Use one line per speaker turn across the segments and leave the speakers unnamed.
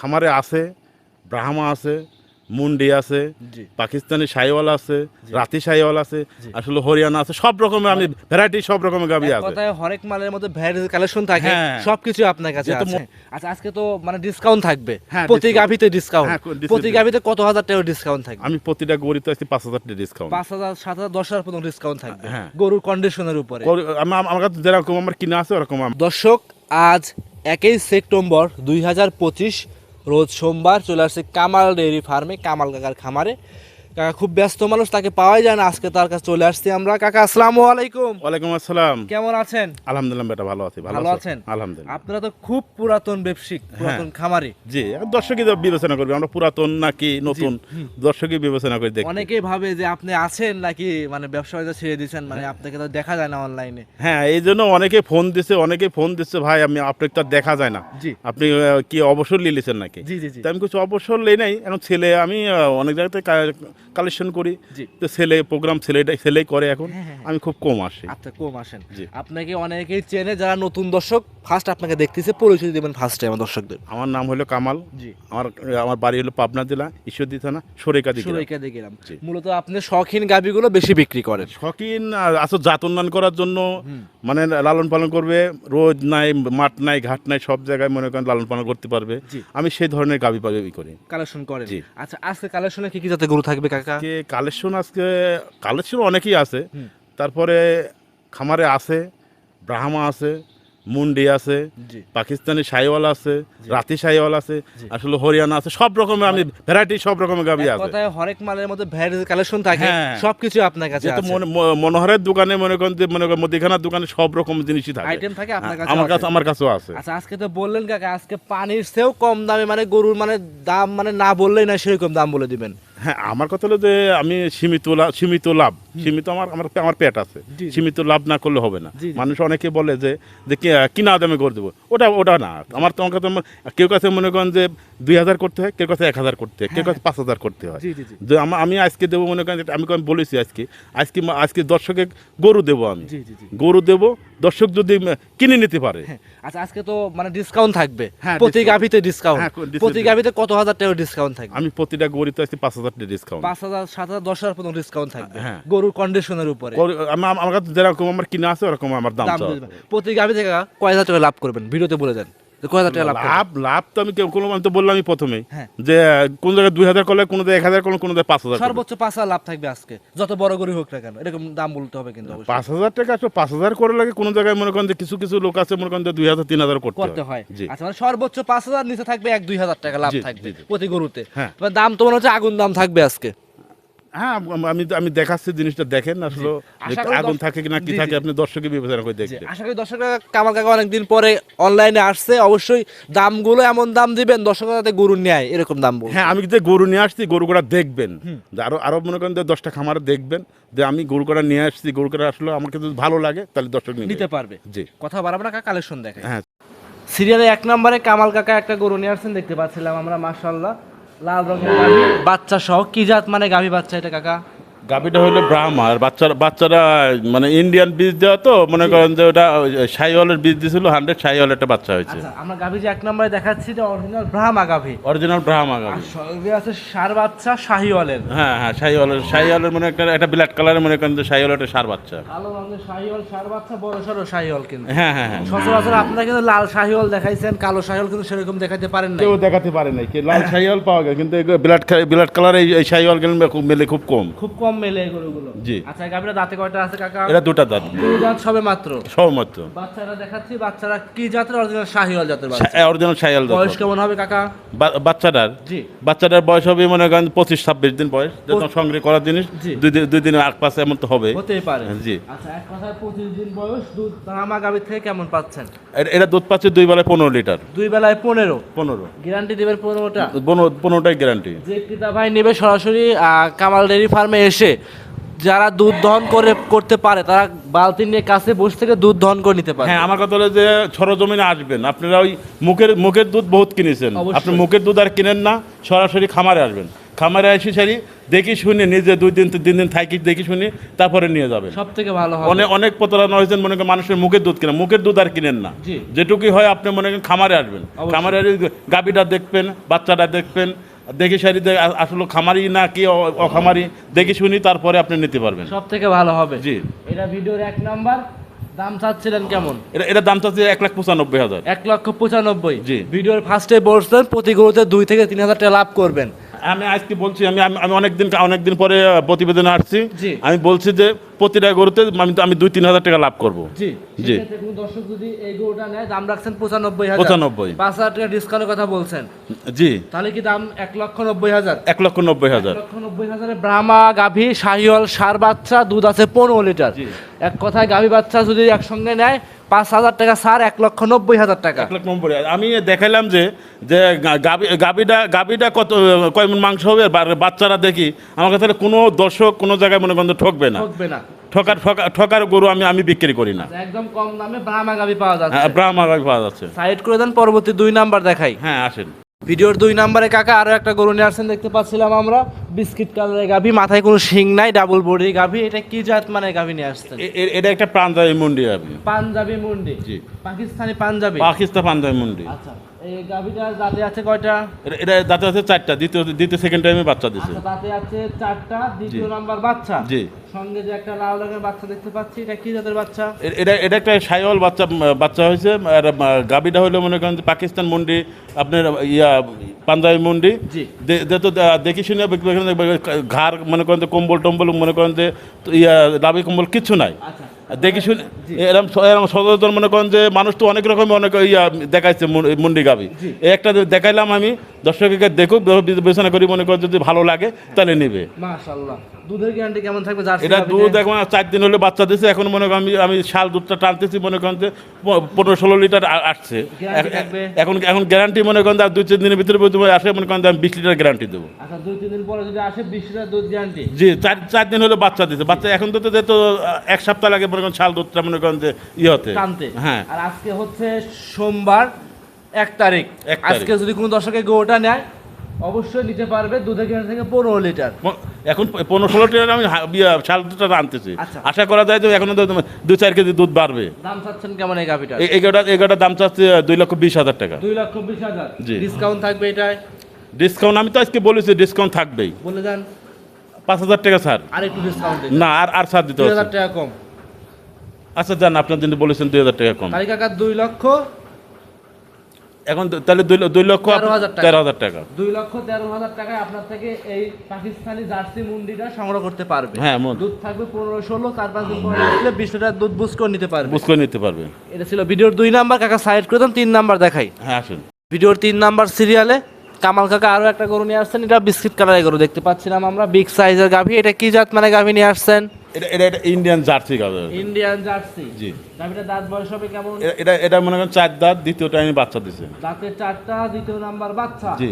খামারে আছে ব্রাহ্মা আছে মুন্ডি আছে পাকিস্তানি শাহিওয়াল আছে রাতি শাহিওয়াল আছে আসলে হরিয়ানা আছে সব রকমের আমি ভ্যারাইটি সব রকমের গাবি আছে।
কথায় হরেক মালের মধ্যে ভ্যারাইটি কালেকশন থাকে
হ্যাঁ।
সবকিছু আপনার কাছে আছে। আচ্ছা আজকে তো মানে ডিসকাউন্ট থাকবে।
হ্যাঁ,
প্রতি। গাভিতে ডিসকাউন্ট
হ্যাঁ,
প্রতি। গাভিতে কত হাজার টাকা ডিসকাউন্ট থাকবে?
আমি প্রতিটা গরিতে আছি পাঁচ হাজার টাকা ডিসকাউন্ট
পাঁচ হাজার সাত হাজার দশ হাজার পর্যন্ত ডিসকাউন্ট থাকবে। গরুর কন্ডিশনের উপরে।
আমার কাছে যেরকম আমার কিনা আছে ওরকম
দর্শক আজ একই সেপ্টেম্বর দুই হাজার পঁচিশ। রোজ সোমবার চলে আসছে কামাল ডেয়ারি ফার্মে কামাল কাকার খামারে। কাকা খুব ব্যস্ত মানুষ তাকে পাওয়াই যায় না। আজকে তার কাছে চলে আসছি আমরা। কাকা আসসালামু আলাইকুম।
ওয়ালাইকুম আসসালাম।
কেমন আছেন?
আলহামদুলিল্লাহ বেটা ভালো আছি
ভালো আছেন?
আলহামদুলিল্লাহ।
আপনারা তো খুব পুরাতন ব্যবসায়িক পুরাতন খামারি।
জি দর্শকই তো বিবেচনা করবে আমরা পুরাতন নাকি নতুন? দর্শকই বিবেচনা করে দেখি
অনেকেই ভাবে যে আপনি আছেন নাকি মানে ব্যবসা ছেড়ে দিয়েছেন মানে আপনাকে তো দেখা যায় না অনলাইনে
হ্যাঁ এই জন্য অনেকে ফোন দিচ্ছে অনেকে ফোন দিচ্ছে ভাই আমি আপনাকে তো দেখা যায় না।
জি।
আপনি কি অবসর লিলিছেন নাকি?
জি জি জি।
আমি কিছু অবসর নেই নাই এখন ছেলে আমি অনেক জায়গাতে কালেকশন করি। তো ছেলে প্রোগ্রাম ছেলেটাই ছেলেই করে এখন।
হ্যাঁ, হ্যাঁ,
আমি খুব কম আসি।
আচ্ছা কম আসেন। আপনাকে অনেকেই চেনে যারা নতুন দর্শক ফার্স্ট আপনাকে দেখতেছে পরিচয় দেবেন ফার্স্টে আমার দর্শকদের।
আমার নাম হলো কামাল।
জি।
আমার আমার বাড়ি হলো পাবনা জেলা ঈশ্বরদী থানা সরেকাদি।
সুরাইকা দিয়ে গেলাম মূলত আপনি শখিন গাবিগুলো বেশি বিক্রি করেন।
শখিন আসলে জাত উন্নয়ন করার জন্য। মানে লালন পালন করবে রোদ নাই মাঠ নাই ঘাট নাই সব জায়গায় মনে করেন লালন পালন করতে পারবে। আমি সেই ধরনের গাবি পাবি করি।
কালেকশন করেন। আচ্ছা আজকে কালেকশনে কি কি যাতে গরু থাকবে? কাকা?
আজকে কালেকশন আজকে কালেকশন অনেকই আছে। তারপরে খামারে আছে ব্রাহ্মা আছে মুন্ডি আছে পাকিস্তানি শাহিওয়াল আছে রাতি শাহিওয়াল আছে আসলে হরিয়ানা আছে সব রকমের আমি ভ্যারাইটি সব রকমের গাবি আছে।
কথায় হরেক মালের মধ্যে ভ্যারাইটি কালেকশন থাকে
হ্যাঁ।
সবকিছু আপনার কাছে আছে।
মনে- মনোহরের দোকানে মনে করেন মনে করেন মুদিখানার দোকানে সব রকম জিনিসই থাকে।
আইটেম থাকে আপনার কাছে
আমার কাছে আমার কাছেও আছে।
আচ্ছা আজকে তো বললেন কাকা আজকে পানির চেয়েও কম দামে মানে গরুর মানে দাম মানে না বললেই না সেরকম দাম বলে দিবেন।
হ্যাঁ আমার কথা হলো যে আমি সীমিত লাভ সীমিত লাভ। সীমিত আমার আমার আমার পেট আছে। সীমিত লাভ না করলে হবে না। মানুষ অনেকে বলে যে যে কিনা দামে করে দেবো। ওটা ওটা না। আমার তোমার কাছে কেউ কাছে মনে করেন যে দুই হাজার করতে হয় কেউ কাছে এক হাজার করতে হয় কেউ কাছে পাঁচ হাজার করতে হয়। আমা- আমি আজকে দেবো মনে করেন আমি কখন বলেছি আজকে। আজকে আজকে দর্শকে গরু দেবো আমি। গরু দেবো দর্শক যদি কিনে নিতে পারে।
হ্যাঁ, আচ্ছা আজকে তো মানে ডিসকাউন্ট থাকবে।
হ্যাঁ,
প্রতি। গাভিতে ডিসকাউন্ট
হ্যাঁ,
প্রতি গাভিতে কত হাজার টাকা ডিসকাউন্ট থাকবে?
আমি প্রতিটা গরিতে আজকে পাঁচ হাজার টাকা ডিসকাউন্ট
পাঁচ হাজার সাত হাজার দশ হাজার পর্যন্ত ডিসকাউন্ট থাকবে।
হ্যাঁ।
গরুর কন্ডিশনের উপরে।
আমার কাছে যেরকম আমার কিনা আছে ওরকম আমার দাম।
প্রতি গাভি থেকে কয় হাজার টাকা লাভ করবেন? ভিডিওতে বলে দেন। টাকা লাভ
লাভ লাভ তো আমি কোনো আমি তো বললামই প্রথমেই
হ্যাঁ।
যে কোন জায়গায় দুই হাজার করলে কোনো জায়গায় এক হাজার করলে কোনো জায়গায় পাঁচ হাজার
সর্বোচ্চ পাঁচ হাজার লাভ থাকবে আজকে। যত বড় গরু হোক না কেন এরকম দাম বলতে হবে কিন্তু
পাঁচ হাজার টাকা আসলে পাঁচ হাজার করে লাগে কোনো জায়গায় মনে করেন যে কিছু কিছু লোক আছে মনে করেন যে দুই হাজার তিন হাজার করতে
হয়। আচ্ছা মানে সর্বোচ্চ পাঁচ হাজার নিচে থাকবে এক দুই হাজার টাকা লাভ থাকবে। প্রতি গরুতে।
হ্যাঁ।
দাম তো মনে হচ্ছে আগুন দাম থাকবে আজকে।
হ্যাঁ আমি আমি দেখাচ্ছি জিনিসটা দেখেন আসলে আগুন থাকে কিনা কি থাকে আপনি দর্শকে বিবেচনা করে দেখবেন
আশা করি দর্শকরা কামাল কাকা অনেকদিন পরে অনলাইনে আসছে অবশ্যই দামগুলো এমন দাম দিবেন দর্শকরা যাতে গরু নেয় এরকম দাম
হ্যাঁ আমি যে গরু নিয়ে আসছি গরু কটা দেখবেন আরও আরও মনে করেন যে দশটা খামারে দেখবেন যে আমি গরু কটা নিয়ে আসছি গরু কটা আসলে আমার কাছে যদি ভালো লাগে তাহলে দর্শক নিতে
নিতে পারবে।
জি।
কথা বাড়াবো না কালেকশন দেখে
হ্যাঁ।
সিরিয়ালে এক নম্বরে কামাল কাকা একটা গরু নিয়ে আসছেন দেখতে পাচ্ছিলাম আমরা মাশাল্লাহ লাল রঙের বাচ্চা সহ কি জাত মানে গাভী বাচ্চা এটা কাকা?
গাভিটা হলো ব্রাহ্মা আর বাচ্চারা বাচ্চারা মানে ইন্ডিয়ান বীজ দেওয়া তো মনে করেন যে ওটা সাইওয়ালের বীজ দিয়েছিল হান্ড্রেড সাইওয়াল একটা বাচ্চা হয়েছে।
আচ্ছা আমরা গাভী যে এক নম্বরে দেখাচ্ছি যে অরিজিনাল ব্রাহ্মা গাভী।
অরিজিনাল ব্রাহ্মা গাভি।
আছে সার বাচ্চা শাহিওয়ালের।
হ্যাঁ হ্যাঁ সাইওয়ালের সাইওয়ালের মনে করেন একটা ব্ল্যাক কালারের মনে করেন যে সাইওয়াল একটা সার বাচ্চা।
কালো রঙের শাহিওয়াল সার বাচ্চা বড় সড়ো শাহিওয়াল কিন্তু।
হ্যাঁ হ্যাঁ হ্যাঁ।
সচরাচর আপনারা কিন্তু লাল শাহিওয়াল দেখাইছেন কালো শাহিওয়াল কিন্তু সেরকম দেখাতে পারেন না
কেউ দেখাতে পারে কি লাল সাইওয়াল পাওয়া যায় কিন্তু ব্ল্যাক ব্ল্যাক কালার এই খুব মেলে খুব কম।
খুব কম মেলে গরুগুলো।
জি।
আচ্ছা গাভীরা দাঁতে কয়টা আছে কাকা?
এটা দুটা দাঁত।
দুই দাঁত সবে মাত্র? বাচ্চারা দেখাচ্ছি বাচ্চারা কি জাতের? অরিজিনাল শাহিওয়াল জাতের বাচ্চা।
অরিজিনাল
বয়স কেমন হবে কাকা?
বাচ্চাটার?
জি।
বাচ্চাটার বয়স হবে মনে করেন পঁচিশ ছাব্বিশ দিন বয়স। যখন সংগ্রহ করার জিনিস
জি।
দুই দিন দুই দিনের আগ পাশে এমন তো হবে।
হতেই পারে।
জি।
আচ্ছা এক কথায় পঁচিশ দিন বয়স দুধ গাভীর থেকে কেমন পাচ্ছেন?
এ- এটা দুধ পাচ্ছে দুই বেলায় পনেরো লিটার।
দুই বেলায় পনেরো?
পনেরো।
গ্যারান্টি দেবেন পনেরোটা?
পনেরো পনেরোটাই গ্যারান্টি।
যে ক্রেতা ভাই নেবে সরাসরি আহ, কামাল ডেয়ারি ফার্মে এসে যারা দুধ দহন করে করতে পারে তারা বালতি নিয়ে কাছে বসে থেকে দুধ দহন করে নিতে পারে
হ্যাঁ আমার কথা হলো যে সরজমিনে আসবেন। আপনারা ওই মুখের মুখের দুধ বহুত কিনেছেন। আপনি মুখের দুধ আর কিনেন না সরাসরি খামারে আসবেন। খামারে এসে সারি দেখি শুনে নিজে দুই দিন তিন দিন থাকি দেখি শুনে তারপরে নিয়ে যাবেন।
সব থেকে ভালো হবে।
অনেক অনেক প্রতারণা হয়েছেন মনে করেন মানুষের মুখের দুধ কেনেন মুখের দুধ আর কিনেন না। যেটুকুই হয় আপনি মনে করেন খামারে আসবেন। খামারে গাবিটা দেখবেন বাচ্চাটা দেখবেন দেখে সারি আসলে খামারি না কি অ- অখামারি দেখে শুনি তারপরে আপনি নিতে পারবেন।
সব থেকে ভালো হবে।
জি।
এটা ভিডিওর এক নাম্বার দাম চাচ্ছিলেন কেমন?
এটা এটা দাম চাচ্ছে এক লাখ পঁচানব্বই হাজার।
এক লক্ষ পঁচানব্বই।
জি।
ভিডিওর ফার্স্টে বলছেন প্রতি গরুতে দুই থেকে তিন হাজার টাকা লাভ করবেন।
আমি আজকে বলছি আমি আমি- অনেকদিন অনেকদিন পরে প্রতিবেদনে আসছি। আমি বলছি যে প্রতিটা গরুতে আমি আমি দুই তিন হাজার টাকা লাভ করব।
জি।
জি।
দর্শক যদি এই গরুটা নেয় দাম রাখছেন পঁচানব্বই
95
পাঁচ হাজার টাকা ডিসকাউন্টের কথা বলছেন।
জি।
তাহলে কি দাম এক লক্ষ নব্বই হাজার?
এক লক্ষ নব্বই হাজার।
লক্ষ নব্বই হাজারে ব্রাহ্মা গাভী শাহিওয়াল সার বাচ্চা দুধ আছে পনেরো লিটার। এক কথায় গাভী বাচ্চা যদি একসঙ্গে নেয় পাঁচ হাজার টাকা সার এক লক্ষ নব্বই হাজার টাকা।
এক লক্ষ নব্বই। আমি দেখাইলাম যে যে গাবি গাবিটা গাবিটা কত কয় মণ মাংস হবে? বাচ্চারা দেখি আমার কাছে কোনো দর্শক কোনো জায়গায় মনে করেন ঠকবে না।
ঠকবে না।
ঠকার ঠকা- ঠকার গরু আমি আমি বিক্রি করি না।
একদম কম দামে ব্রাহ্মা গাবি পাওয়া যাচ্ছে।
হ্যাঁ ব্রাহ্মা গাবি পাওয়া যাচ্ছে।
সাইড করে দেন পরবর্তী দুই নাম্বার দেখাই।
হ্যাঁ আসেন।
ভিডিওর দুই নাম্বারে কাকা আরও একটা গরু নিয়ে আসছেন দেখতে পাচ্ছিলাম আমরা। বিস্কিট কালারের গাভী মাথায় কোনো শিং নাই ডাবল বডি গাভী। এটা কি জাত মানে গাভী নিয়ে আসছেন?
এটা একটা পাঞ্জাবি মুন্ডি আপনি
পাঞ্জাবি মুন্ডি।
জি।
পাকিস্তানি পাঞ্জাবি?
পাকিস্তান পাঞ্জাবি মুন্ডি।
আচ্ছা এই গাভীটা দাঁতে আছে কয়টা?
এটা- দাঁতে আছে চারটা দ্বিতীয় দ্বিতীয় সেকেন্ড টাইমে বাচ্চা দিছে।
আচ্ছা দাঁতে আছে চারটা দ্বিতীয় নাম্বার বাচ্চা?
জি।
সঙ্গে যে একটা লাল রঙের বাচ্চা দেখতে পাচ্ছি এটা কি জাতের বাচ্চা?
এটা এটা একটা সাইওয়াল বাচ্চা বাচ্চা হয়েছে আর গাবিটা হলো মনে করেন যে পাকিস্তান মন্ডি আপনার ইয়া পাঞ্জাবি মন্ডি। দে তো দেখি শুনে ঘাড় মনে করেন কম্বল টম্বল মনে করেন যে ইয়া দাবি কম্বল কিছু নাই।
আচ্ছা।
দেখি শুনে এরম এরম এরকম সচেতন মনে করেন যে মানুষ তো অনেক রকম অনেক ইয়া দেখাইছে মুন- মুন্ডি গাবি। একটা দেখাইলাম আমি দর্শককে দেখুক বিবেচনা করি মনে করেন যদি ভালো লাগে তাহলে নেবে।
মাশাআল্লাহ। দুধের গ্যারান্টি কেমন থাকবে?
এটা দুধ এখন চার দিন হলে বাচ্চা দিছে এখন মনে করেন আমি আমি শাল দুধটা টানতেছি মনে করেন যে পনেরো ষোলো লিটার আসছে? এখন এখন গ্যারান্টি মনে করেন আর দুই তিন দিনের ভিতরে আসে মনে করেন আমি বিশ লিটার গ্যারান্টি দেবো।
আচ্ছা দুই তিন দিন পরে যদি আসে বিশ লিটার দুধ গ্যারান্টি
জি চার চার দিন হলে বাচ্চা দিছে। বাচ্চা এখন তো তো এক সপ্তাহ লাগে মনে করেন শাল দুধটা মনে করেন যে ইয়ে হতে হ্যাঁ।
আর আজকে হচ্ছে সোমবার এক তারিখ। আজকে যদি কোনো দর্শকের গরুটা নেয় অবশ্যই নিতে পারবে দুধের গ্যারান্টি থেকে পনেরো লিটার।
এখন পনেরো ষোলো লিটার আমি শাল দুধটা আনতেছি।
আচ্ছা।
আশা করা যায় যে এখন দু চার কেজি দুধ বাড়বে।
দাম চাচ্ছেন কেমন এই গাভিটা
এগারোটা এগারোটার দাম চাচ্ছে দুই লক্ষ বিশ হাজার টাকা।
দুই লক্ষ বিশ হাজার। ডিসকাউন্ট থাকবে এটায়?
ডিসকাউন্ট আমি তো আজকে বলেছি ডিসকাউন্ট থাকবেই।
বলে যান
পাঁচ হাজার টাকা স্যার
আর একটু ডিসকাউন্ট
না আর আর ছাড় দিতে
দুই হাজার টাকা কম।
আচ্ছা যান আপনার জন্য বলেছেন দুই হাজার টাকা কম।
তারিখ কাকার দুই লক্ষ
এখন তাহলে দুই লক্ষ
তেরো হাজার টাকা।
তেরো
দুই লক্ষ তেরো হাজার টাকায় আপনার থেকে এই পাকিস্তানি জার্সি মুন্ডিটা সংগ্রহ করতে পারবে।
হ্যাঁ,
দুধ থাকবে পনেরো ষোলো চার পাঁচ দিন পরে বিশ লিটার দুধ বুঝ করে নিতে পারবে।
বুঝ করে নিতে পারবে।
এটা ছিল ভিডিওর দুই নাম্বার কাকা সাইড করে দেন তিন নাম্বার দেখাই।
হ্যাঁ আসুন।
ভিডিওর তিন নাম্বার সিরিয়ালে কামাল কাকা আরও একটা গরু নিয়ে আসছেন এটা বিস্কিট কালারের গরু দেখতে পাচ্ছিলাম আমরা বিগ সাইজের গাভী। এটা কি জাত মানে গাভী নিয়ে আসছেন?
এটা এটা এটা ইন্ডিয়ান জার্সি গাবে
ইন্ডিয়ান জার্সি
জি
গাভীটা দাঁত বয়স হবে কেমন
এটা এটা মনে করেন চার দাঁত দ্বিতীয় টাইমে বাচ্চা দিছে
দাঁতের চারটা দ্বিতীয় নাম্বার বাচ্চা
জি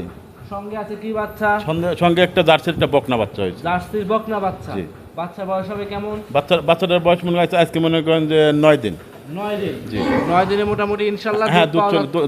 সঙ্গে আছে কি বাচ্চা
সঙ্গে সঙ্গে একটা জার্সির একটা বকনা বাচ্চা হয়েছে
জার্সির বকনা বাচ্চা
জি।
বাচ্চা বয়স হবে কেমন
বাচ্চা বাচ্চাটার বয়স মনে হয় আজকে মনে করেন যে নয় দিন
নয় দিন
জি
নয় দিনে মোটামুটি ইনশাল্লাহ
হ্যাঁ
দুধ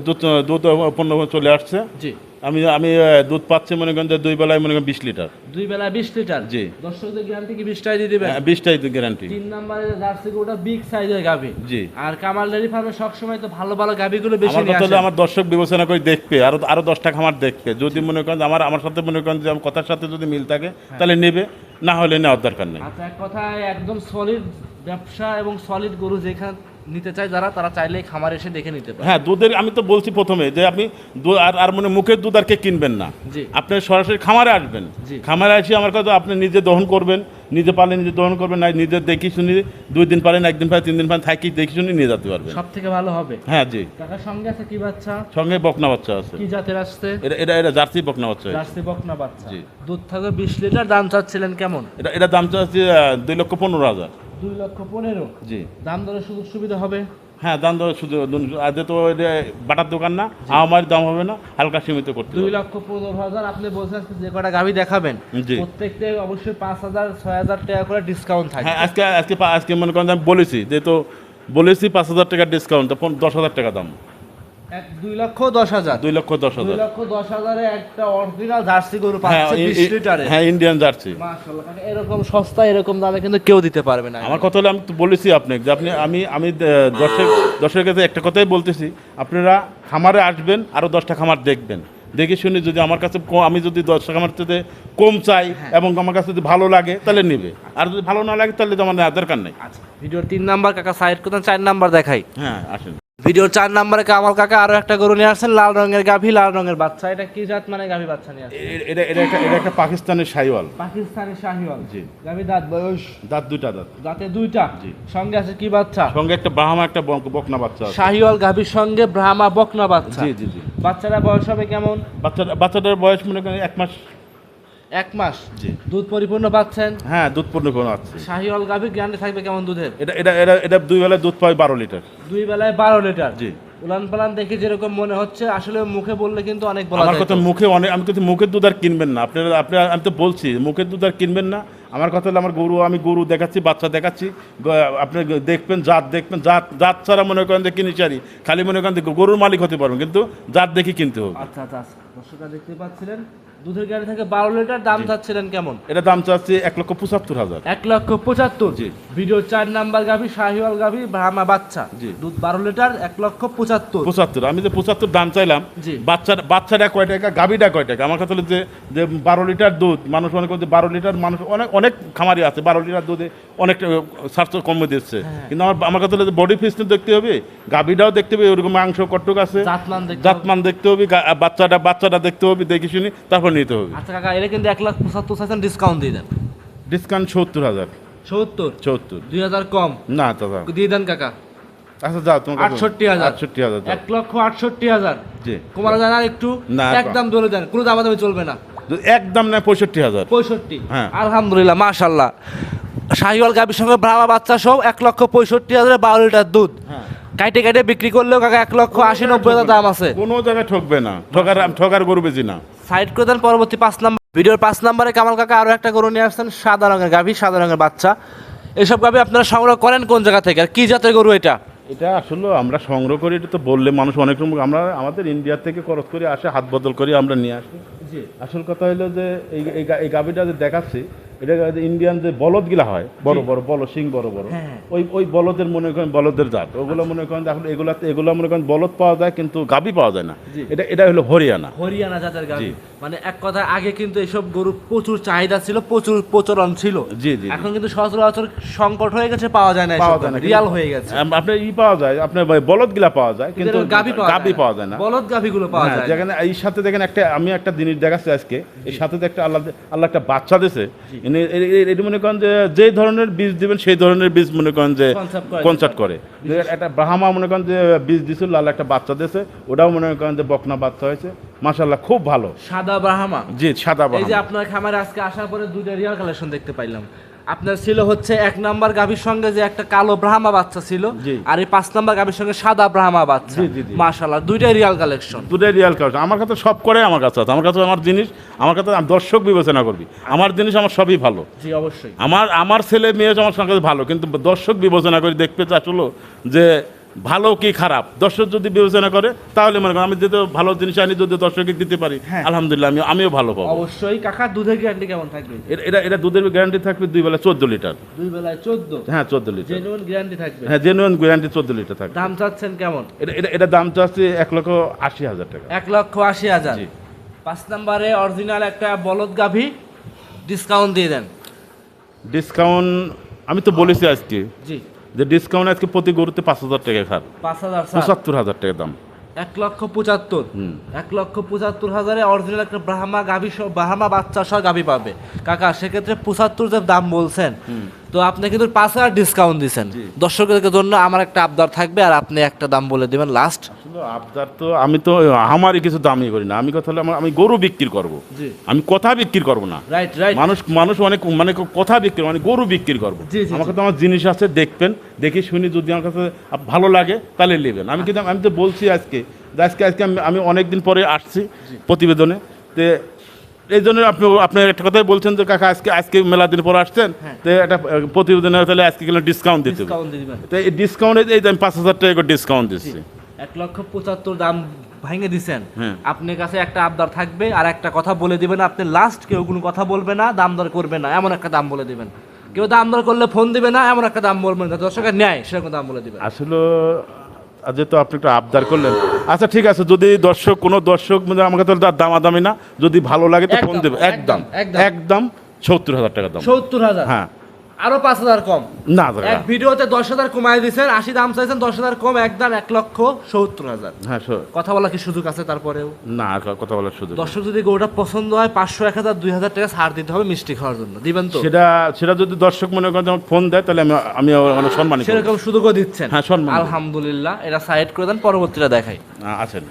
দুধ চলে- দুধ পণ্য চলে আসছে
জি
আমি আমি দুধ পাচ্ছি মনে করেন যে দুই বেলায় মনে করেন বিশ লিটার।
দুই বেলা বিশ লিটার?
জি।
দর্শকদের গ্যারান্টি কি বিশটাই দিয়ে দিবেন?
হ্যাঁ, বিশটাই গ্যারান্টি
তিন নাম্বারে জার্সি গরুটা বিগ সাইজের গাভী।
জি।
আর কামাল ডেয়ারি ফার্মে সবসময় তো ভালো ভালো গাভীগুলো বেশি নিয়ে আসে
আমার দর্শক বিবেচনা করে দেখবে আরও আরও দশটা খামার দেখবে। যদি মনে করেন আমার আমার সাথে মনে করেন যে আমার কথার সাথে যদি মিল থাকে তাহলে নেবে না হলে নেওয়ার দরকার নেই।
আচ্ছা এক কথায় একদম সলিড ব্যবসা এবং সলিড গরু যেখানে নিতে চায় যারা তারা চাইলেই খামার এসে দেখে নিতে পারে।
হ্যাঁ দুধের আমি তো বলছি প্রথমে যে আপনি আর আর মানে মুখের দুধ আর কে কিনবেন না। আপনি সরাসরি খামারে আসবেন। খামারে এসে আমার কথা আপনি নিজে দহন করবেন নিজে পারলে নিজে দহন করবেন না নিজে দেখি শুনি দুই দিন পারেন একদিন পারেন তিন দিন পারেন থাকি দেখি শুনি নিয়ে যেতে পারবেন।
সব থেকে ভালো হবে?
হ্যাঁ জি।
টাকার সঙ্গে আছে কি বাচ্চা?
সঙ্গে বকনা বাচ্চা আছে।
কি জাতের আসছে?
এটা এটা এটা জার্সি বকনা বাচ্চা।
জার্সি বকনা বাচ্চা।
জি।
দুধ থাকবে বিশ লিটার দাম চাচ্ছিলেন কেমন?
এটা এটা দাম চাচ্ছে দুই লক্ষ পনেরো হাজার।
দুই লক্ষ পনেরো।
জি।
দাম দরের সুযোগ সুবিধা হবে?
হ্যাঁ দাম দরের শুধু আদে তো বাটার দোকান না আমার দাম হবে না হালকা সীমিত করতে
দুই লক্ষ পনেরো হাজার আপনি বলছেন যে কটা গাভী দেখাবেন
জি।
প্রত্যেকটা অবশ্যই পাঁচ হাজার ছয় হাজার টাকা করে ডিসকাউন্ট থাকে
হ্যাঁ আজকে আজকে আজকে মনে করেন আমি বলেছি যে তো বলেছি পাঁচ হাজার টাকার ডিসকাউন্ট তখন দশ হাজার টাকা দাম।
দুই লক্ষ দশ হাজার।
দুই লক্ষ দশ
দুই লক্ষ দশ হাজারে একটা অরিজিনাল জার্সি গরু
হ্যাঁ
পাচ্ছে বিশ লিটারে।
হ্যাঁ ইন্ডিয়ান জার্সি।
এরকম সস্তা এরকম দামে কিন্তু কেউ দিতে পারবে না।
আমার কথা হলো আমি তো বলেছি আপনাকে যে আপনি আমি আমি আহ, দর্শক দর্শকের কাছে একটা কথাই বলতেছি। আপনারা খামারে আসবেন আরও দশটা খামার দেখবেন। দেখে শুনে যদি আমার কাছে আমি যদি দশটা খামার থেকে কম চাই
হ্যাঁ।
এবং আমার কাছে যদি ভালো লাগে তাহলে নেবে। আর যদি ভালো না লাগে তাহলে তো আমার দরকার নেই।
আচ্ছা ভিডিওর তিন নাম্বার কাকা সাইড করতেন চার নাম্বার দেখাই।
হ্যাঁ আসেন।
ভিডিওর চার নাম্বারে কামাল কাকা আরও একটা গরু নিয়ে আসছেন লাল রঙের গাভী লাল রঙের বাচ্চা। এটা কি জাত মানে গাভী বাচ্চা নিয়ে আসছেন?
এ- এটা এটা একটা এটা একটা পাকিস্তানের সাইওয়াল
পাকিস্তানের শাহিওয়াল।
জি।
গাভী দাঁত বয়স?
দাঁত দুইটা দাঁত।
দাঁতে দুইটা?
জি।
সঙ্গে আছে কি বাচ্চা?
সঙ্গে একটা ব্রাহ্মা একটা বকনা বাচ্চা
শাহিওয়াল গাভীর সঙ্গে ব্রাহ্মা বকনা বাচ্চা।
জি জি জি।
বাচ্চারা বয়স হবে কেমন?
বাচ্চাটা বাচ্চাটার বয়স মনে করেন এক মাস
এক মাস?
জি।
দুধ পরিপূর্ণ পাচ্ছেন?
হ্যাঁ দুধ পূর্ণ কোনো আছে।
শাহিওয়াল গাভীর গ্যারান্টি থাকবে কেমন দুধের?
এটা এটা এটা এটা দুই বেলায় দুধ পায় বারো লিটার।
দুই বেলায় বারো লিটার?
জি।
উলান পালান দেখে যেরকম মনে হচ্ছে আসলে মুখে বললে কিন্তু অনেক বলা
আমার কথা মুখে অনেক আমি কিন্তু মুখের দুধ আর কিনবেন না। আপনারা আপনারা আমি তো বলছি মুখের দুধ আর কিনবেন না। আমার কথা হলো আমার গরু আমি গরু দেখাচ্ছি বাচ্চা দেখাচ্ছি। আপনি দেখবেন জাত দেখবেন। জাত জাত ছাড়া মনে করেন যে কিনে চারি। খালি মনে করেন গরুর মালিক হতে পারবেন কিন্তু জাত দেখে কিনতে হবে।
আচ্ছা আচ্ছা আচ্ছা। দর্শকরা দেখতে পাচ্ছিলেন দুধের গাড়ি থেকে বারো লিটার দাম চাচ্ছিলেন কেমন
এটা দাম চাচ্ছি এক লক্ষ পঁচাত্তর হাজার
এক লক্ষ পঁচাত্তর
জি।
ভিডিও চার নাম্বার গাভী শাহিওয়াল গাভী ব্রাহ্মা বাচ্চা
জি।
দুধ বারো লিটার এক লক্ষ পঁচাত্তর
পঁচাত্তর আমি যে পঁচাত্তর দাম চাইলাম
জি।
বাচ্চার বাচ্চাটা কয় টাকা গাভীটা কয় টাকা আমার হলো যে যে বারো লিটার দুধ মানুষ মনে করছে বারো লিটার মানুষ অনেক অনেক খামারি আছে বারো লিটার দুধে অনেকটা স্বাস্থ্য কমে দিচ্ছে
হ্যাঁ।
কিন্তু আমার আমার যে বডি ফিস দেখতে হবে গাভীটাও দেখতে হবে ওরকম মাংস কট্টক আছে
জাতমান দেখতে হবে।
বাচ্চাটা বাচ্চাটা দেখতে হবে দেখে শুনি তারপর নিতে হবে।
আচ্ছা কাকা এটা কিন্তু এক লাখ পঁচাত্তর ডিসকাউন্ট দিয়ে দেন।
ডিসকাউন্ট সত্তর হাজার।
সত্তর?
চৌত্তর
দুই হাজার কম?
না দাদা
দিয়ে দেন কাকা।
আচ্ছা যাও তোমার
আটষট্টি হাজার।
আটষট্টি হাজার।
এক লক্ষ আটষট্টি হাজার।
জি।
কমানো যায় না আর একটু একদম ধরে দেন কোনো দামাদামি চলবে না।
একদম না পঁয়ষট্টি হাজার।
পঁয়ষট্টি।
হ্যাঁ।
আলহামদুলিল্লাহ মাশাল্লাহ শাহিওয়াল গাভীর সঙ্গে ব্রাহ্মা বাচ্চা সহ এক লক্ষ পঁয়ষট্টি হাজারে বারো লিটার দুধ।
হ্যাঁ।
কাইটে কাইটে বিক্রি করলেও কাকা এক লক্ষ আশি নব্বই হাজার দাম আছে।
কোনো জায়গায় ঠকবে না। ঠকার ঠকার গরু বেশি না।
সাইড করে দেন পরবর্তী পাঁচ নাম্বার। ভিডিওর পাঁচ নাম্বারে কামাল কাকা আরও একটা গরু নিয়ে আসছেন সাদা রঙের গাভী সাদা রঙের বাচ্চা। এসব গাভী আপনারা সংগ্রহ করেন কোন জায়গা থেকে? আর কী জাতের গরু এটা?
এটা আসলে আমরা সংগ্রহ করি এটা তো বললে মানুষ অনেক রকম আমরা আমাদের ইন্ডিয়া থেকে খরচ করে আসে হাত বদল করে আমরা নিয়ে আসি।
জি।
আসল কথা হলো যে এই এই গাভিটা যে দেখাচ্ছি এটা ইন্ডিয়ান যে বলদগুলা হয় বড় বড় বল সিং বড় বড়
হ্যাঁ।
ওই ওই বলদের মনে করেন বলদের জাত। ওগুলো মনে করেন এখন এগুলাতে এগুলো মনে করেন বলদ পাওয়া যায় কিন্তু গাভি পাওয়া যায় না। এটা এটা হলো হরিয়ানা।
হরিয়ানা জাতের
জি।
মানে এক কথা আগে কিন্তু এসব গরু প্রচুর চাহিদা ছিল প্রচুর প্রচলন ছিল।
জি জি।
এখন কিন্তু সচরাচর সংকট হয়ে গেছে পাওয়া যায় না
পাওয়া যায় না।
রিয়াল হয়ে গেছে।
আপনার ই পাওয়া যায় আপনার বলদ গিলা পাওয়া যায় কিন্তু
পাওয়া
গাভি পাওয়া যায় না।
বলদ গাভীগুলো পাওয়া
হ্যাঁ,
যায়
যেখানে এই সাথে দেখেন একটা আমি একটা জিনিস দেখাচ্ছি আজকে। এই সাথে একটা আল্লাহ আল্লাহ একটা বাচ্চা দিছে এটি মনে করেন যে যে ধরনের বীজ দিবেন সেই ধরনের বীজ মনে করেন যে কনসার্ট করে। একটা ব্রাহ্মা মনে করেন যে বীজ দিছিল লাল একটা বাচ্চা দিয়েছে ওটাও মনে করেন যে বকনা বাচ্চা হয়েছে। মাশাল্লাহ খুব ভালো।
সাদা ব্রাহ্মা।
জি সাদা
এই যে আপনার খামারে আজকে আসার পরে দুইটা রিয়াল কালেকশন দেখতে পাইলাম। আপনার ছিল হচ্ছে এক নাম্বার গাভীর সঙ্গে যে একটা কালো ব্রাহ্মা বাচ্চা ছিল। আর এই পাঁচ নাম্বার গাভীর সঙ্গে সাদা ব্রাহ্মা বাচ্চা। মাশাল্লাহ। দুইটাই রিয়াল কালেকশন
দুটাই রিয়াল কালেকশন আমার কাছে সব করে আমার কাছে আছে। আমার কাছে আমার জিনিস আমার কাছে দর্শক বিবেচনা করবি। আমার জিনিস আমার সবই ভালো।
জি অবশ্যই।
আমার আমার ছেলে মেয়ে আমার সঙ্গে ভালো কিন্তু দর্শক বিবেচনা করে দেখতে চাচ্ছিল যে ভালো কি খারাপ? দর্শক যদি বিবেচনা করে তাহলে মনে করেন আমি যদি ভালো জিনিস আনি যদি দর্শককে দিতে পারি
হ্যাঁ।
আলহামদুলিল্লাহ আমি আমিও ভালো পাবো।
অবশ্যই। কাকা দুধের গ্যারান্টি কেমন থাকবে?
এটা এটা দুধের গ্যারান্টি থাকবে দুই বেলা চোদ্দ লিটার।
দুই বেলায় চোদ্দ?
হ্যাঁ চোদ্দ লিটার।
জেনুইন গ্যারান্টি থাকবে?
হ্যাঁ জেনুইন গ্যারান্টি চোদ্দ লিটার থাকবে।
দাম চাচ্ছেন কেমন?
এটা এটা এটা দাম তো আছে এক লক্ষ আশি হাজার টাকা।
এক লক্ষ আশি হাজার। পাঁচ নাম্বারে অরিজিনাল একটা বলদ গাভী ডিসকাউন্ট দিয়ে দেন।
ডিসকাউন্ট আমি তো বলেছি আজকে।
জি।
যে ডিসকাউন্ট আজকে প্রতি গরুতে পাঁচ হাজার টাকা খার
পাঁচ হাজার।
পঁচাত্তর হাজার টাকা দাম।
এক লক্ষ পঁচাত্তর। এক লক্ষ পঁচাত্তর হাজারে অরিজিনাল একটা ব্রাহ্মা গাভী ব্রাহ্মা বাচ্চা সহ গাভী পাবে। কাকা সেক্ষেত্রে পঁচাত্তর যে দাম বলছেন তো আপনি কিন্তু পাঁচ হাজার ডিসকাউন্ট দিচ্ছেন। দর্শকদের জন্য আমার একটা আবদার থাকবে আর আপনি একটা দাম বলে দেবেন লাস্ট
আবদার তো আমি তো আমারই কিছু দামই করি না। আমি কথা হলো আমি গরু বিক্রি করব। আমি কথা বিক্রি করব না।
রাইট রাইট
মানুষ মানুষ অনেক মানে কথা বিক্রি মানে গরু বিক্রি করব। আমার কাছে আমার জিনিস আছে দেখবেন দেখে শুনি যদি আমার কাছে ভালো লাগে তাহলে নেবেন। আমি কিন্তু আমি তো বলছি আজকে আজকে আজকে আমি- আমি অনেক দিন পরে আসছি প্রতিবেদনে। তে এই জন্য আপনি আপনি একটা কথাই বলছেন যে কাকা আজকে আজকে মেলা দিন পর আসছেন
হ্যাঁ।
তো একটা আহ, প্রতিবেদনে তাহলে আজকে গেলে ডিসকাউন্ট দিতে তো এই ডিসকাউন্টে এই আমি পাঁচ হাজার টাকা করে ডিসকাউন্ট দিচ্ছি
এক লক্ষ পঁচাত্তর দাম ভেঙে দিছেন।
হ্যাঁ।
আপনার কাছে একটা আবদার থাকবে আর একটা কথা বলে দিবেন আপনি লাস্ট কেউ কোনো কথা বলবে না দাম দর করবে না এমন একটা দাম বলে দিবেন। কেউ দাম দর করলে ফোন দিবে না এমন একটা দাম বলবেন দর্শকের ন্যায় সেরকম দাম বলে দিবেন।
আসলে যেহেতু আপনি একটু আবদার করলেন আচ্ছা ঠিক আছে যদি দর্শক কোনো দর্শক মানে আমাকে তো তার দামাদামি না যদি ভালো লাগে তো ফোন দেবে। একদম
একদম,
একদম সত্তর হাজার টাকা দাম।
সত্তর হাজার?
হ্যাঁ।
আরও পাঁচ হাজার কম।
না দাদা
এক ভিডিওতে দশ হাজার কমাই দিয়েছেন আশি দাম চাইছেন দশ হাজার কম একদম এক লক্ষ সত্তর হাজার।
হ্যাঁ
কথা বলা কি সুযোগ আছে তারপরেও?
না কথা বলার সুযোগ
দর্শক যদি গরুটা পছন্দ হয় পাঁচশো এক হাজার দুই হাজার টাকা ছাড় দিতে হবে মিষ্টি খাওয়ার জন্য। দিবেন তো?
সেটা সেটা যদি দর্শক মনে করেন ফোন দেয় তাহলে আমি আমি অনেক সম্মানিত।
সেরকম সুযোগও দিচ্ছেন।
হ্যাঁ, সম্মান।
আলহামদুলিল্লাহ এটা সাইড করে দেন পরবর্তীটা দেখাই।
আছেন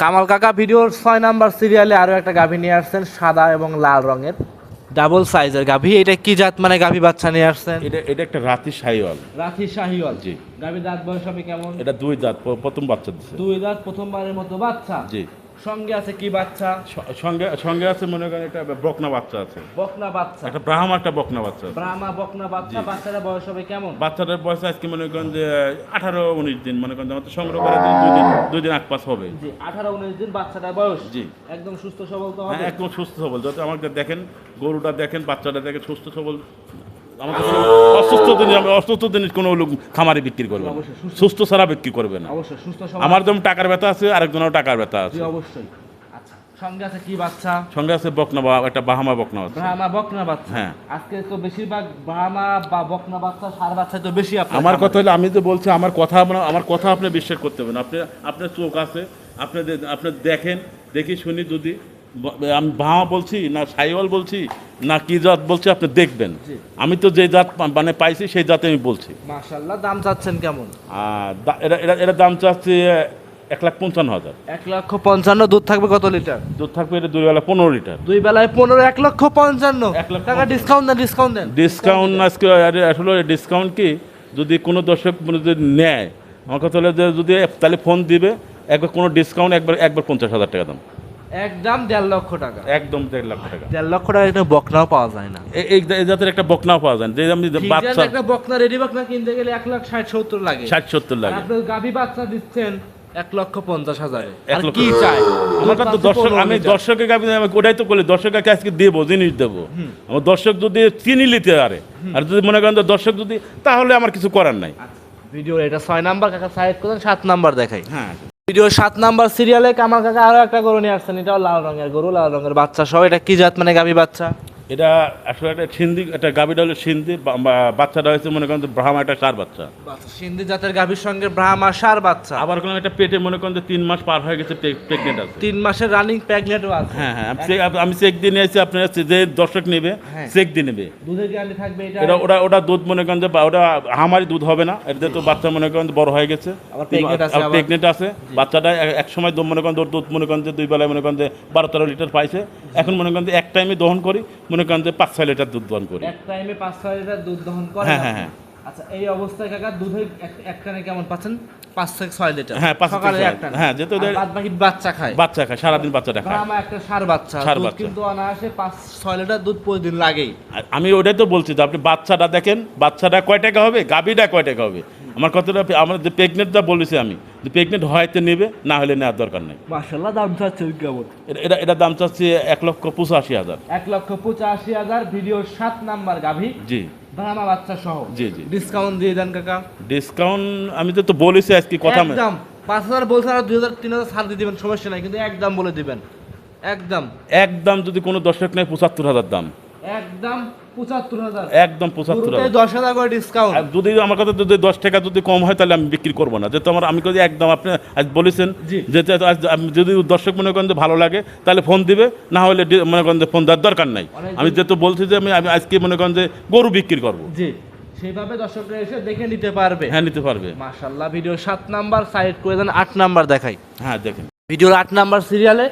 কামাল কাকা ভিডিওর ছয় নাম্বার সিরিয়ালে আরও একটা গাভী নিয়ে আসছেন সাদা এবং লাল রঙের। ডাবল সাইজের গাভী। এটা কি জাত? মানে গাভী বাচ্চা নিয়ে আসছেন?
এটা এটা একটা রাতি শাহিওয়াল।
রাতি শাহিওয়াল।
জি।
গাভী দাঁত বয়স হবে কেমন?
এটা দুই দাঁত প্রথম বাচ্চা দিচ্ছে
দুই দাঁত প্রথমবারের মতো বাচ্চা?
জি।
সঙ্গে আছে কি বাচ্চা?
সঙ্গে সঙ্গে আছে মনে করেন একটা বকনা বাচ্চা আছে।
বকনা বাচ্চা।
একটা ব্রাহ্ম একটা বকনা বাচ্চা
ব্রাহ্মা বকনা বাচ্চা বাচ্চাটা বয়স হবে কেমন?
বাচ্চাটার বয়স আজকে মনে করেন যে আঠারো উনিশ দিন মনে করেন আমার তো সংগ্রহ করে দুই- দিন দুই দিন এক পাস হবে।
জি আঠারো উনিশ দিন বাচ্চাটার বয়স।
জি।
একদম সুস্থ সবল তো
হ্যাঁ
হবে
একদম সুস্থ সবল। যাতে আমাকে দেখেন গরুটা দেখেন বাচ্চাটা দেখেন সুস্থ সবল। আমাকে কোনো অসুস্থ জিনিস আমি অসুস্থ জিনিস কোনো লোক খামারে বিক্রি করবে না।
সুস্থ-
ছাড়া বিক্রি করবে না। আমার যেমন টাকার ব্যথা আছে আরেকজনেরও টাকার ব্যথা আছে।
অবশ্যই। আচ্ছা সঙ্গে আছে কি বাচ্চা?
সঙ্গে আছে বকনা বা একটা বাহামা বকনা আছে
ব্রাহ্মা বকনা বাচ্চা।
হ্যাঁ।
আজকে তো বেশিরভাগ ব্রাহ্মা বা বকনা বাচ্চা সার বাচ্চা তো বেশি
আমার কথা হলো আমি তো বলছি আমার কথা আপনার আমার কথা আপনি বিশ্বাস করতে হবে না। আপনি আপনার চোখ আছে আপনি আপনি দেখেন দেখি শুনি যদি আমি ভাঙা বলছি না সাইওয়াল বলছি না কি জাত বলছি আপনি দেখবেন। আমি তো যে জাত মানে পাইছি সেই জাতে আমি বলছি।
মাশাআল্লাহ দাম চাচ্ছেন কেমন?
এটা এটা দাম চাচ্ছে এক লাখ পঞ্চান্ন হাজার।
এক লক্ষ পঞ্চান্ন দুধ থাকবে কত লিটার?
দুধ থাকবে এটা দুই বেলা পনেরো লিটার।
দুই বেলায় পনেরো এক লক্ষ পঞ্চান্ন।
এক লক্ষ
টাকা ডিসকাউন্ট দেন ডিসকাউন্ট দেন।
ডিসকাউন্ট আজকে আরে আসলে ডিসকাউন্ট কি? যদি কোনো দর্শক যদি নেয় আমার কথা হলো যে যদি তাহলে ফোন দিবে একবার কোনো ডিসকাউন্ট একবার একবার পঞ্চাশ হাজার টাকা দাম।
একদম দেড় লক্ষ টাকা।
একদম দেড় লাখ টাকা।
দেড় লক্ষ টাকা একটা বকনাও পাওয়া যায় না।
এ- এই জাতের একটা বকনাও পাওয়া যায় না। যে আমি বাচ্চা
একটা বকনা রেডি বকনা কিনতে গেলে এক লাখ ষাট সত্তর লাগে।
ষাট সত্তর লাগে।
আপনি গাভী বাচ্চা দিচ্ছেন এক লক্ষ পঞ্চাশ হাজারে।
এক
আর
লক্ষ-
কি চাই?
আমার কাছে তো দর্শক আমি
15 লিটার।
দর্শকের আমি ওটাই তো করলে দর্শককে আজকে দেবো জিনিস দেবো। আমার দর্শক যদি চিনি নিতে পারে আর যদি মনে করেন দর্শক যদি তাহলে আমার কিছু করার নাই।
আচ্ছা, ভিডিও এটা ছয় নাম্বার কাকা সাইড করেন সাত নাম্বার দেখাই।
হ্যাঁ।
ভিডিও সাত নাম্বার সিরিয়ালে কামাল কাকা আরও একটা গরু নিয়ে আসছেন। এটাও লাল রঙের, গরু লাল রঙের বাচ্চা সহ। এটা কি জাত মানে গাভী বাচ্চা?
এটা আসলে একটা সিন্ধি একটা গাবিটা হলো সিন্ধি বাচ্চাটা হয়েছে মনে করেন ব্রাহ্মা একটা সার বাচ্চা।
সিন্ধি জাতের গাভীর সঙ্গে ব্রাহ্মা সার বাচ্চা।
আবার কোনো একটা পেটে মনে করেন যে তিন মাস পার হয়ে গেছে প্রেগনেন্ট আছে।
তিন মাসের রানিং প্রেগনেন্ট আছে।
হ্যাঁ হ্যাঁ আমি চেক দিয়ে নিয়েছি আপনার যে দর্শক নেবে
হ্যাঁ।
চেক দিয়ে নেবে।
দুধের গ্যারান্টি থাকবে এটা
ওটা ওটা দুধ মনে করেন যে ওটা আমারই দুধ হবে না। এটা তো বাচ্চা মনে করেন বড় হয়ে গেছে। প্রেগনেন্ট আছে বাচ্চাটা এক- সময় মনে করেন দুধ মনে করেন যে দুই বেলায় মনে করেন যে বারো তেরো লিটার পাইছে। এখন মনে করেন যে এক টাইমে দহন করি। মনে করেন যে পাঁচ ছয় লিটার দুধ দহন করি।
এক টাইমে পাঁচ ছয় লিটার দুধ দহন করে
হ্যাঁ, হ্যাঁ, হ্যাঁ।
আচ্ছা এই অবস্থায় কাকা দুধের এক- এক কেমন পাচ্ছেন? পাঁচ থেকে ছয় লিটার।
হ্যাঁ, পাঁচ
সকালে
ছয়। হ্যাঁ, যেহেতু
বাকি বাচ্চা খায়।
বাচ্চা খায় সারাদিন বাচ্চাটা খায়।
ব্রাহ্মা একটা সার বাচ্চা দুধ
বাচ্চা।
কিন্তু অনায়াসে পাঁচ ছয় লিটার দুধ প্রতিদিন লাগেই।
আমি ওটাই তো বলছি যে আপনি বাচ্চাটা দেখেন বাচ্চাটা কয় টাকা হবে গাবিটা কয় টাকা হবে? আমার কথাটা আমার যে প্রেগনেন্টটা বলেছি আমি প্রেগনেন্ট হয়তো নেবে না হলে নেওয়ার দরকার নেই।
দাম চাচ্ছেন কেমন?
এটা- এটা দাম চাচ্ছি এক লক্ষ পঁচাশি হাজার।
এক লক্ষ পঁচাশি হাজার ভিডিওর সাত নাম্বার গাভী।
জি।
ব্রাহ্মা বাচ্চা সহ।
জি, জি।
ডিসকাউন্ট দিয়ে দেন কাকা।
ডিসকাউন্ট আমি তো তো বলেছি আজকে কথা
একদম। পাঁচ হাজার বলছেন আর দুই হাজার তিন হাজার ছাড় দিয়ে দিবেন সমস্যা নাই কিন্তু একদম বলে দিবেন। একদম।
একদম যদি কোনো দর্শক নেয় পঁচাত্তর হাজার দাম।
একদম পঁচাত্তর হাজার।
একদম পঁচাত্তর হাজার।
দশ হাজার করে ডিসকাউন্ট
আর যদি আমার কথা যদি দশ টাকা যদি কম হয় তাহলে আমি বিক্রি করব না। যেহেতু আমার আমি যদি একদম আপনি আজ বলেছেন। যে যদি দর্শক মনে করেন যে ভালো লাগে তাহলে ফোন দিবে না হলে মনে করেন যে ফোন দেওয়ার দরকার নাই। আমি যেহেতু বলছি যে আমি আমি আজকে মনে করেন যে গরু বিক্রি করব।
জি সেইভাবে দর্শকরা এসে দেখে নিতে পারবে।
হ্যাঁ নিতে পারবে।
মাশাল্লাহ ভিডিও সাত নাম্বার সাইড করে দেন আট নাম্বার দেখাই।
হ্যাঁ দেখেন।
ভিডিওর আট নাম্বার সিরিয়ালে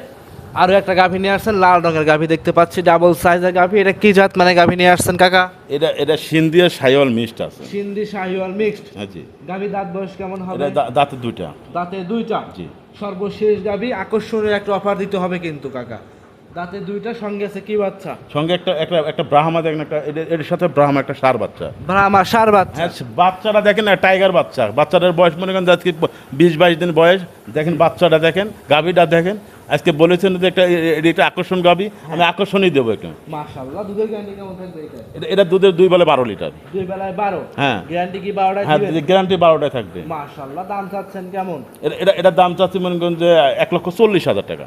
আরও একটা গাভী নিয়ে আসছেন লাল রঙের গাভী দেখতে পাচ্ছি ডাবল সাইজের গাভী। এটা কি জাত মানে গাভী নিয়ে আসছেন কাকা?
এটা এটা সিন্ধি আর সাইওয়াল মিক্সড আছে।
সিন্ধি শাহিওয়াল মিক্সড?
হ্যাঁ জি।
গাভী দাঁত বয়স কেমন হবে?
এটা দাঁতে দুইটা।
দাঁতে দুইটা?
জি।
সর্বশেষ গাভী আকর্ষণীয় একটা অফার দিতে হবে কিন্তু কাকা। দাঁতে দুইটা সঙ্গে আছে কি বাচ্চা?
সঙ্গে একটা একটা একটা ব্রাহ্মা দেখেন একটা এর সাথে ব্রাহ্মা একটা সার বাচ্চা।
ব্রাহ্মা সার বাচ্চা।
হ্যাঁ বাচ্চাটা দেখেন না টাইগার বাচ্চা। বাচ্চাটার বয়স মনে করেন আজকে বিশ বাইশ দিন বয়স। দেখেন বাচ্চাটা দেখেন গাভীটা দেখেন। আজকে বলেছেন যে একটা এটা আকর্ষণ গাভী আমি আকর্ষণই দেবো একটু
মাশাআল্লাহ দুধের গ্যারান্টি কেমন থাকবে এটা?
এটা- দুধের দুই বেলা বারো লিটার।
দুই বেলায় বারো?
হ্যাঁ।
গ্যারান্টি কি বারোটায়
হ্যাঁ গ্যারান্টি বারোটায় থাকবে।
মাশাআল্লাহ দাম চাচ্ছেন কেমন?
এটা- এটা দাম চাচ্ছি মনে করেন যে এক লক্ষ চল্লিশ হাজার টাকা।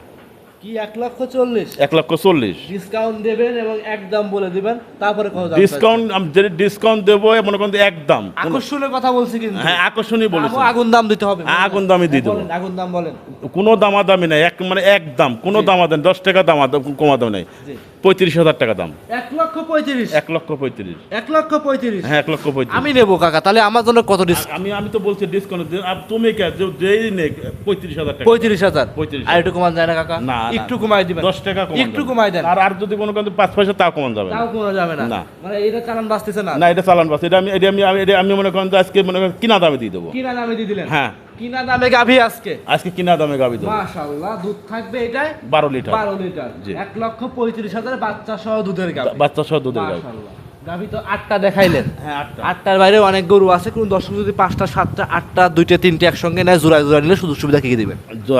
কি এক লক্ষ চল্লিশ?
এক লক্ষ চল্লিশ।
ডিসকাউন্ট দেবেন এবং একদম বলে দিবেন তারপরে
ডিসকাউন্ট আমি যে ডিসকাউন্ট দেবো মনে করেন একদম?
আকর্ষণের কথা বলছি কিন্তু।
হ্যাঁ আকর্ষণই বলেছি।
আগুন দাম দিতে হবে।
আগুন দামই দিয়ে দেবো।
বলেন, আগুন দাম বলেন।
কোনো দামাদামি নাই এক মানে এক দাম কোনো দামাদামি দশ টাকা দামা কমা দাম নেই।
জি।
পঁয়ত্রিশ হাজার টাকা দাম।
এক লক্ষ পঁয়ত্রিশ।
এক লক্ষ পঁয়ত্রিশ।
এক লক্ষ পঁয়ত্রিশ।
হ্যাঁ এক লক্ষ পঁয়ত্রিশ।
আমি নেব কাকা তাহলে আমার জন্য কত ডিসকাউন্ট
আমি আমি তো বলছি ডিসকাউন্ট তুমি কে? যে যেই নে পঁয়ত্রিশ হাজার টাকা।
পঁয়ত্রিশ হাজার?
পঁয়ত্রিশ
আর একটু কমান যায় না কাকা?
না।
একটু কমাই দিবেন।
দশ টাকা কমান
একটু কমাই দেন।
আর আর যদি কোনো কিন্তু পাঁচ পয়সা তাও কমান যাবে না।
তাও কমা যাবে না।
না।
মানে এটা চালান বাঁচতেছে না।
না এটা চালান বাস এটা আমি এটা আমি আমি- এটা আমি মনে করেন যে আজকে মনে করেন কিনা দামে দিয়ে দেবো।
কিনা দামে দিয়ে দিলেন।
হ্যাঁ।
কিনা দামে গাভী আজকে?
আজকে কিনা দামে গাভী দেবো
মাশাআল্লাহ দুধ থাকবে এটাই
বারো লিটার।
বারো লিটার।
জি।
এক লক্ষ পঁয়ত্রিশ হাজার বাচ্চা সহ দুধের গাভী।
বাচ্চা সহ দুধের গাভী।
মাশাআল্লাহ। গাভী তো আটটা দেখাইলেন।
হ্যাঁ আটটা।
আটটার বাইরে অনেক গরু আছে কোন দর্শক যদি পাঁচটা সাতটা আটটা দুইটা তিনটে একসঙ্গে নেয় জোড়া জোড়া নিলে সুযোগ সুবিধা কি কি দিবেন?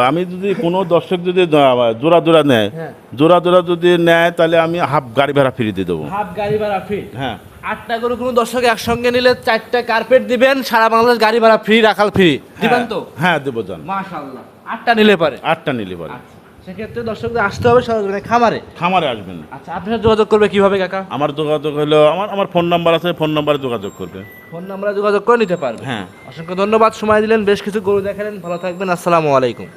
আমি যদি কোনো দর্শক যদি জোড়া জোড়া নেয়
হ্যাঁ।
জোড়া জোড়া যদি নেয় তাহলে আমি হাফ গাড়ি ভাড়া ফ্রি দিয়ে দেবো।
হাফ গাড়ি ভাড়া ফ্রি
হ্যাঁ।
আটটা গরু কোনো দর্শক একসঙ্গে নিলে চারটা কার্পেট দিবেন সারা বাংলাদেশ গাড়ি ভাড়া ফ্রি রাখাল ফ্রি দিবেন তো?
হ্যাঁ দেবো জান।
মাশাআল্লাহ। আটটা নিলে পারে?
আটটা নিলে পারে।
আচ্ছা। সেক্ষেত্রে দর্শকদের আসতে হবে সরজমিনে খামারে।
খামারে আসবেন।
আচ্ছা আপনার যোগাযোগ করবে কীভাবে কাকা?
আমার যোগাযোগ হলো আমার আমার ফোন নাম্বার আছে ফোন নাম্বারে যোগাযোগ করবে।
ফোন নাম্বারে যোগাযোগ করে নিতে পারবে।
হ্যাঁ।
অসংখ্য ধন্যবাদ সময় দিলেন বেশ কিছু গরু দেখালেন। ভালো থাকবেন আসসালামু আলাইকুম।